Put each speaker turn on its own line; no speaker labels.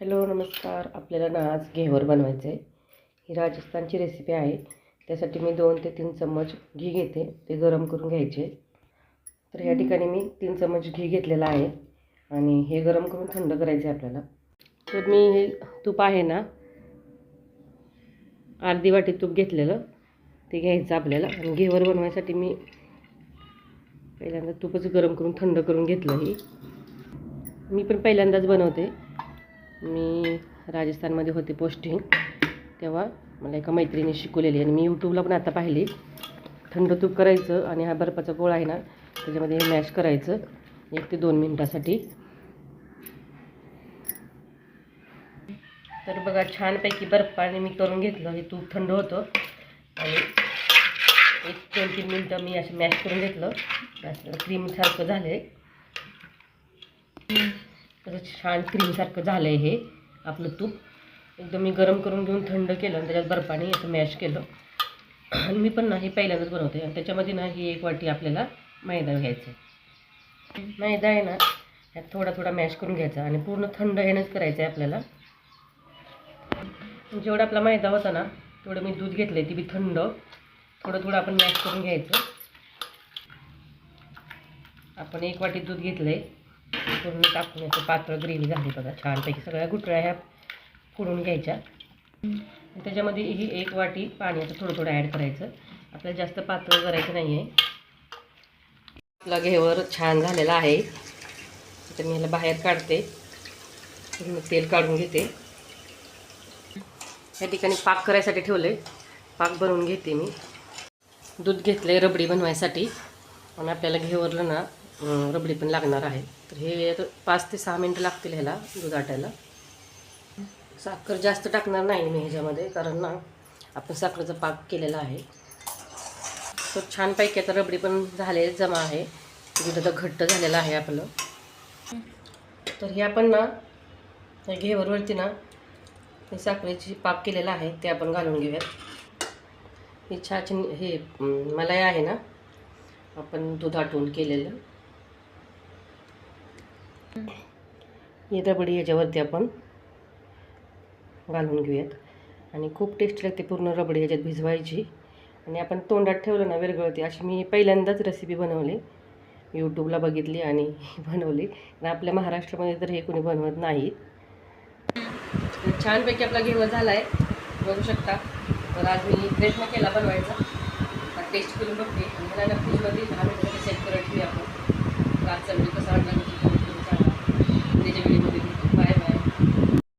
Hello नमस्कार. आपल्याला ना आज घेवर बनवायचं आहे ही राजस्थानची रेसिपी आहे. त्यासाठी मी दोन ते तीन चम्मच घी घेते. ते गरम करून घ्यायचे. तर ह्या ठिकाणी मी तीन चम्मच घी घेतलेला आहे. आणि हे गरम करून थंड करायचे आपल्याला. तर मी हे तूप आहे ना अर्धी वाटी तूप घेतलेलं. ते घ्यायचं आपल्याला. आणि घेवर बनवायसाठी मी पहिल्यांदा तूपच गरम करून थंड करून घेतलं ही. मी पण पहिल्यांदाच बनवते. मी राजस्थानमध्ये होते पोस्टिंग तेव्हा मला एका मैत्रिणी शिकवलेली आणि मी यूट्यूबला पण आता पाहिली. थंड तूप करायचं आणि हा बर्फाचा गोळा आहे ना त्याच्यामध्ये हे मॅश करायचं. एक ते दोन मिनटासाठी. तर बघा छानपैकी बर्फाने मी करून घेतलं. हे तूप थंड होतं. आणि एक दोन तीन मिनटं मी असं मॅश करून घेतलं. क्रीमसारखं झालं आहे तसं छान क्रीमसारखं झालं आहे हे. आपलं तूप. एकदम मी गरम करून घेऊन थंड केलं आणि त्याच्यात बर्फाने असं मॅश केलं. आणि मी पण ना हे पहिल्यांदाच बनवते. आणि त्याच्यामध्ये ना ही एक वाटी आपल्याला मैदा घ्यायचा आहे. मैदा आहे ना ह्यात थोडा थोडा मॅश करून घ्यायचा आणि पूर्ण थंड येणंच करायचं आहे आपल्याला. जेवढा आपला मैदा होता ना तेवढं मी दूध घेतलं आहे ती बी थंड. थोडं थोडं आपण मॅश करून घ्यायचं. आपण एक वाटी दूध घेतलं आहे पूर्ण टाकून याचं पात्र ग्रेव्ही झाली बघा छानपैकी. सगळ्या गुठळ्या ह्या फोडून घ्यायच्या. त्याच्यामध्ये ही एक वाटी पाण्याचं थोडं थोडं ॲड करायचं. आपल्याला जास्त पातळ करायचं नाही आहे आपला घेवर छान झालेला आहे. तर मी ह्याला बाहेर काढते. तेल काढून घेते. या ठिकाणी पाक करायसाठी ठेवले पाक बनवून घेते मी. दूध घेतलं रबडी बनवायसाठी. आणि आपल्याला घेवरलं ना रबडी पण लागणार आहे. तर हे पाच ते सहा मिनटं लागतील ह्याला दूध आटायला. साखर जास्त टाकणार नाही मी ह्याच्यामध्ये कारण ना आपण साखरेचा पाक केलेला आहे. तर छानपैकी आता रबडी पण झाले जमा आहे. दूध आता घट्ट झालेलं आहे आपलं. तर हे आपण ना घेवरवरती ना साखरेची पाक केलेला आहे ते आपण घालून घेऊयात. ही छान हे मलाई आहे ना आपण दूध आटवून केलेलं. येदाबडी रबडी याच्यावरती आपण घालून घेऊयात. आणि खूप टेस्टी लागते पूर्ण रबडी ह्याच्यात भिजवायची. आणि आपण तोंडात ठेवलं ना वेरगळती अशी मी पहिल्यांदाच रेसिपी बनवली. यूट्यूबला बघितली आणि बनवली. आणि आपल्या महाराष्ट्रामध्ये तर हे कोणी बनवत नाही. छानपैकी आपला घेवं झाला आहे बघू शकता. तर आज मी प्रयत्न केला बनवायचा. टेस्ट करून बघते. आणि मला नक्कीच मध्ये दहा मिनिटासाठी सेट करत ठेवूया आपण. कसा